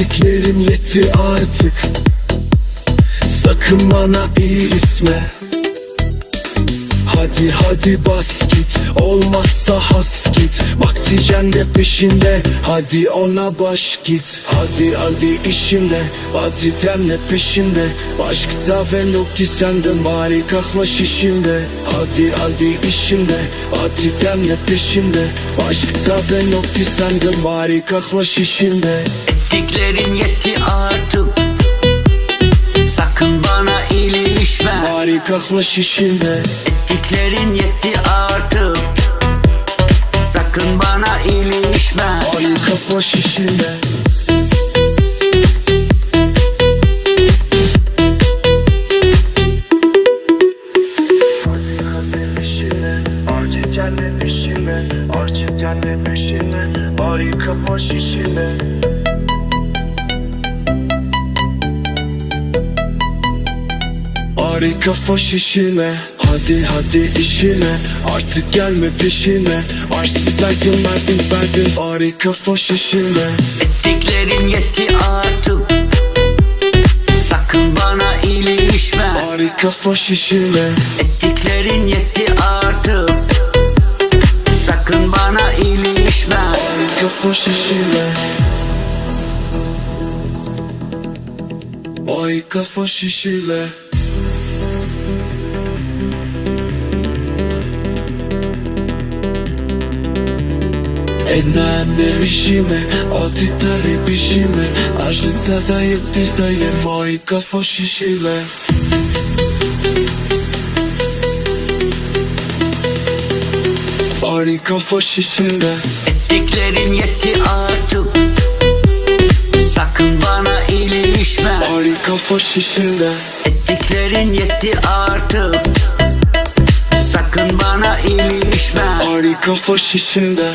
Ettiklerin yetti artık. Sakın bana isme Hadi hadi bas git. Olmazsa has git. Vakti cennet peşinde. Hadi ona baş git. Hadi hadi işimde. Peşinde. Başkta ben yok ki senden. Bari kalkma şişimde. Hadi hadi işimde. Peşinde. Başkta ben yok ki senden. Bari kalkma şişimde Ettiklerin yetti artık. Sakın bana ilişme. Bari kalkma şişimde Ettiklerin yetti artık. Sakın bana ilişme. Bari kalkma şişimde Artık cennet peşinde. Artık cennet peşinde. Bari kafa şişinde Bari kafa şişine. Hadi hadi işine. Artık gelme peşine. Arsız aydın verdin verdin Bari kafa şişine. Ettiklerin yetti artık. Sakın bana ilişme Bari kafa şişine. Ettiklerin yetti artık. Sakın bana ilişme Bari kafa şişine. Ay kafa şişile Ennem işime Auditare pişime. Aşıtsa da yettiyse yem Ay kafa şişile Bari kafa şişile Ettiklerin yetti artık. Sakın bana ilişme Bari kafa şişile Ettiklerin yetti artık. Sakın bana ilişme Bari kafa şişile